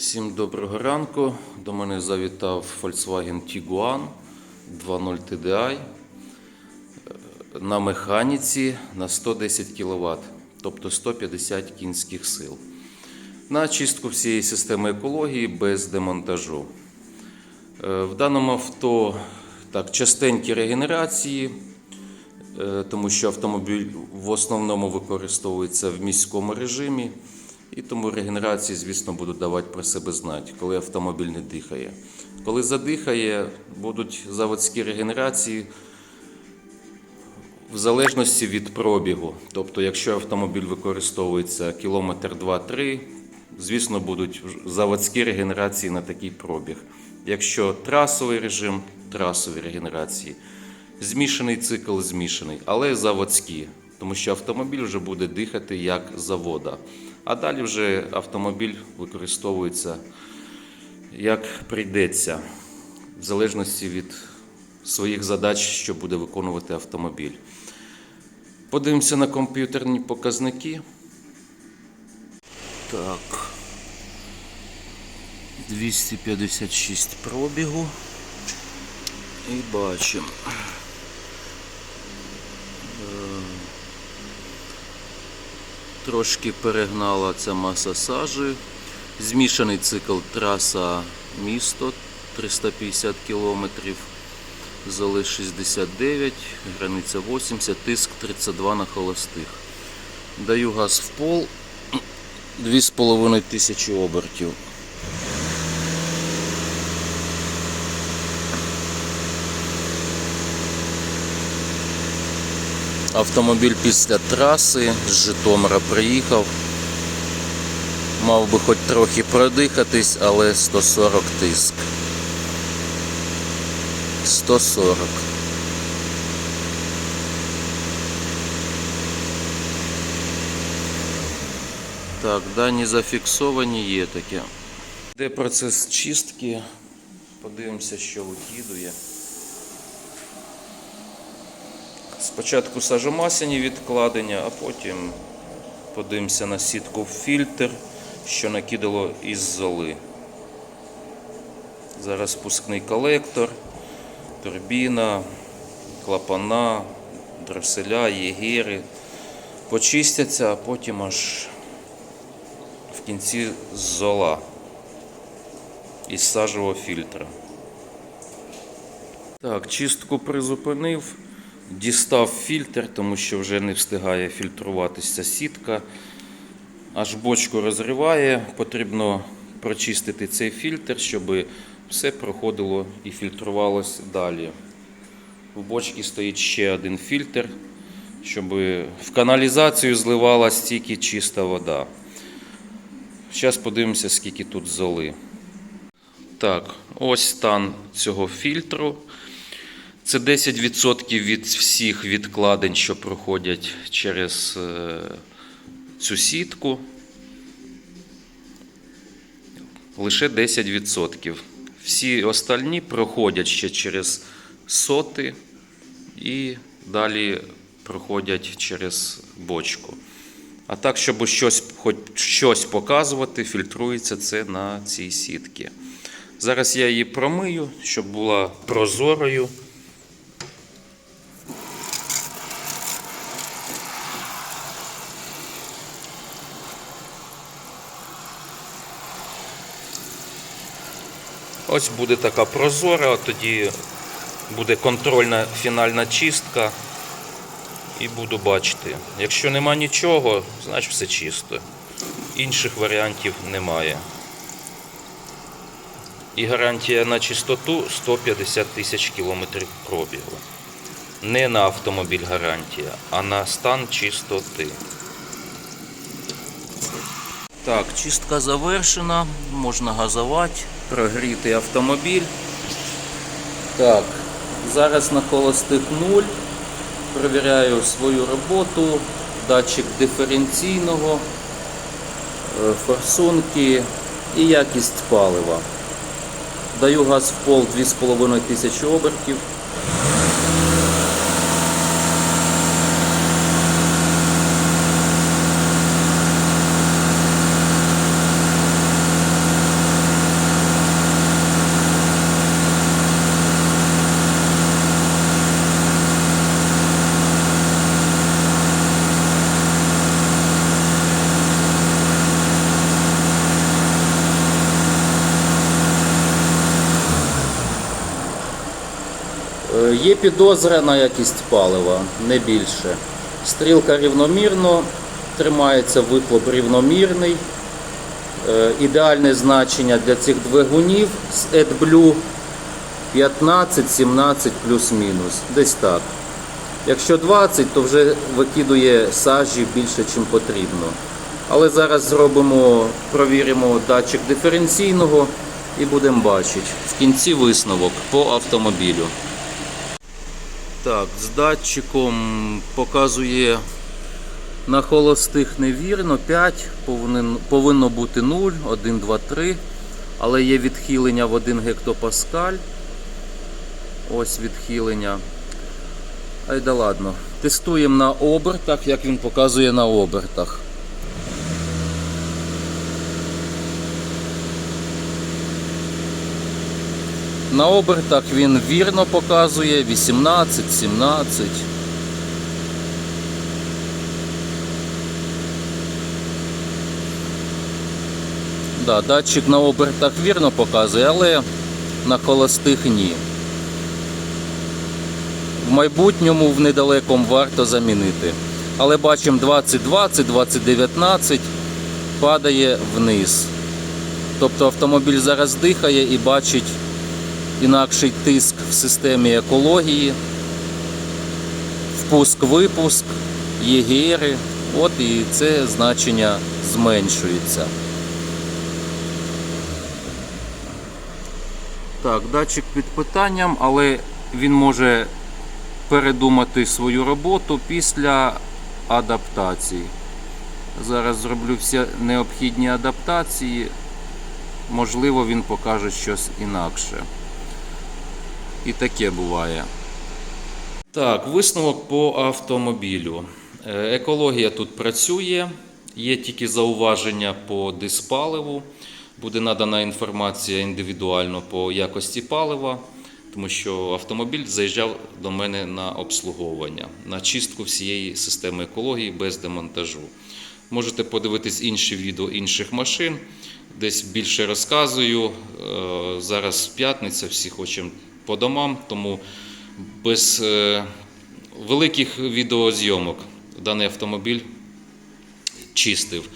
Всім доброго ранку. До мене завітав Volkswagen Tiguan 2.0 TDI на механіці на 110 кВт, тобто 150 кінських сил. На чистку всієї системи екології без демонтажу. Е, В даному авто так, частенькі регенерації, е, тому що автомобіль в основному використовується в міському режимі. І тому регенерації, звісно, будуть давати про себе знати, коли автомобіль не дихає. Коли задихає, будуть заводські регенерації в залежності від пробігу. Тобто, якщо автомобіль використовується кілометр 2-3, звісно, будуть заводські регенерації на такий пробіг. Якщо трасовий режим, трасові регенерації. Змішаний цикл змішаний, але заводські, тому що автомобіль вже буде дихати як завода. А далі вже автомобіль використовується як прийдеться, в залежності від своїх задач, що буде виконувати автомобіль. Подивимося на комп'ютерні показники. Так. 256 пробігу. І бачимо. Трошки перегнала ця маса сажі. Змішаний цикл траса місто 350 км. Зали 69, границя 80, тиск 32 на холостих. Даю газ в пол 2,5 тисячі обертів. Автомобіль після траси з Житомира приїхав. Мав би хоч трохи продихатись, але 140 тиск. 140. Так, дані зафіксовані, є таке. Де процес чистки? Подивимося, що викидує. Спочатку сажомасяні відкладення, а потім подивимося на сітку фільтр, що накидало із золи. Зараз спускний колектор, турбіна, клапана, дроселя, єгери. Почистяться, а потім аж в кінці зола із сажового фільтра. Так, чистку призупинив. Дістав фільтр, тому що вже не встигає фільтруватися сітка. Аж бочку розриває. Потрібно прочистити цей фільтр, щоб все проходило і фільтрувалось далі. В бочці стоїть ще один фільтр, щоб в каналізацію зливалась тільки чиста вода. Зараз подивимося, скільки тут золи. Так, ось стан цього фільтру. Це 10% від всіх відкладень, що проходять через е, цю сітку. Лише 10%. Всі остальні проходять ще через соти і далі проходять через бочку. А так, щоб щось, хоч щось показувати, фільтрується це на цій сітці. Зараз я її промию, щоб була прозорою. Ось буде така прозора, тоді буде контрольна фінальна чистка. І буду бачити. Якщо нема нічого, значить все чисто. Інших варіантів немає. І гарантія на чистоту 150 тисяч кілометрів пробігу. Не на автомобіль гарантія, а на стан чистоти. Так, чистка завершена, можна газувати, прогріти автомобіль. Так, зараз на холостих 0. Провіряю свою роботу, датчик диференційного, е, форсунки і якість палива. Даю газ в пол 2500 обертів. Є підозра на якість палива, не більше. Стрілка рівномірно тримається, вихлоп рівномірний. Е, Ідеальне значення для цих двигунів з AdBlue 15-17 плюс-мінус. Десь так. Якщо 20, то вже викидує сажі більше, ніж потрібно. Але зараз зробимо, провіримо датчик диференційного і будемо бачити. В кінці висновок по автомобілю. Так, з датчиком показує на холостих невірно 5, повинен, повинно бути 0, 1, 2, 3. Але є відхилення в 1 гектопаскаль. Ось відхилення. Ай да ладно. Тестуємо на обертах, як він показує на обертах. На обертах він вірно показує 18, 17. Да, датчик на обертах вірно показує, але на холостих ні. В майбутньому в недалекому варто замінити. Але бачимо 2020, 2019 падає вниз. Тобто автомобіль зараз дихає і бачить інакший тиск в системі екології, впуск-випуск, ЄГРи. От і це значення зменшується. Так, датчик під питанням, але він може передумати свою роботу після адаптації. Зараз зроблю всі необхідні адаптації. Можливо, він покаже щось інакше. І таке буває. Так, висновок по автомобілю. Е, Екологія тут працює, є тільки зауваження по диспаливу. Буде надана інформація індивідуально по якості палива, тому що автомобіль заїжджав до мене на обслуговування, на чистку всієї системи екології без демонтажу. Можете подивитись інші відео інших машин, десь більше розказую. Е, Зараз п'ятниця, всі хочемо по домам, тому без е, великих відеозйомок даний автомобіль чистив.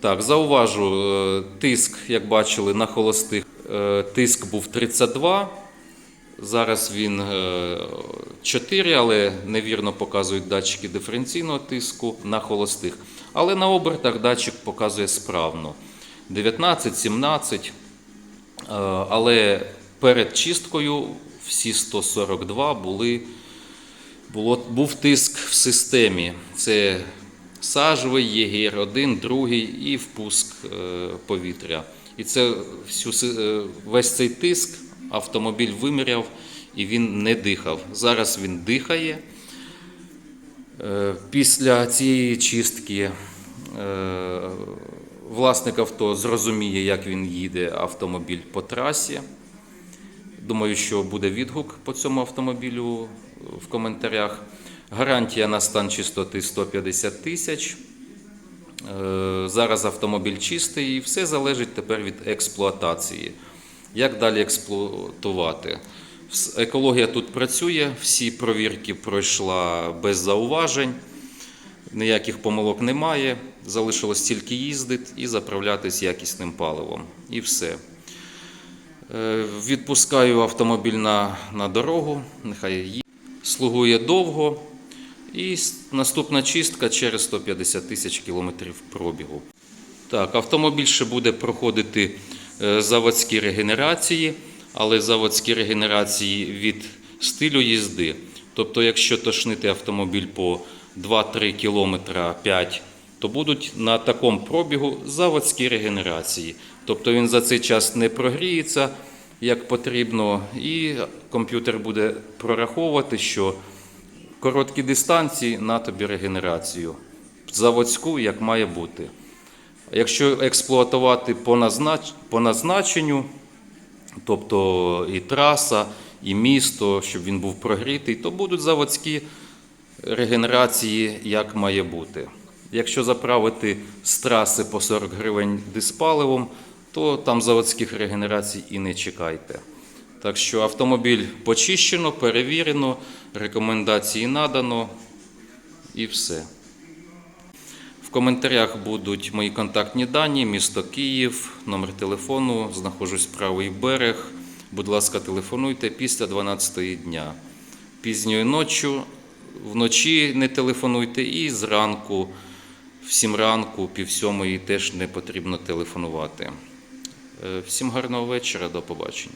Так, зауважу, е, тиск, як бачили, на холостих е, тиск був 32. Зараз він е, 4, але невірно показують датчики диференційного тиску на холостих. Але на обертах датчик показує справно. 19, 17. Е, Але перед чисткою всі 142 були, було, був тиск в системі. Це сажовий, єгір, один, другий і впуск е, повітря. І це всю, е, весь цей тиск автомобіль виміряв і він не дихав. Зараз він дихає. Е, Після цієї чистки власник авто зрозуміє, як він їде автомобіль по трасі. Думаю, що буде відгук по цьому автомобілю в коментарях. Гарантія на стан чистоти 150 тисяч. Е, Зараз автомобіль чистий і все залежить тепер від експлуатації. Як далі експлуатувати? Екологія тут працює, всі провірки пройшла без зауважень, ніяких помилок немає. Залишилось тільки їздити і заправлятись якісним паливом. І все. Е, Відпускаю автомобіль на, на дорогу, нехай їде. Слугує довго. І наступна чистка через 150 тисяч кілометрів пробігу. Так, автомобіль ще буде проходити е, заводські регенерації, але заводські регенерації від стилю їзди. Тобто, якщо тошнити автомобіль по 2-3 кілометра 5, то будуть на такому пробігу заводські регенерації. Тобто він за цей час не прогріється як потрібно, і комп'ютер буде прораховувати, що короткі дистанції на тобі регенерацію. Заводську, як має бути. Якщо експлуатувати по, по назначенню, тобто і траса, і місто, щоб він був прогрітий, то будуть заводські регенерації, як має бути. Якщо заправити з траси по 40 гривень диспаливом, то там заводських регенерацій і не чекайте. Так що автомобіль почищено, перевірено, рекомендації надано і все. В коментарях будуть мої контактні дані, місто Київ, номер телефону, знаходжусь правий берег. Будь ласка, телефонуйте після 12 дня. Пізньою ночі, вночі не телефонуйте і зранку, в сім ранку, пів сьомої теж не потрібно телефонувати. Е, Всім гарного вечора, до побачення.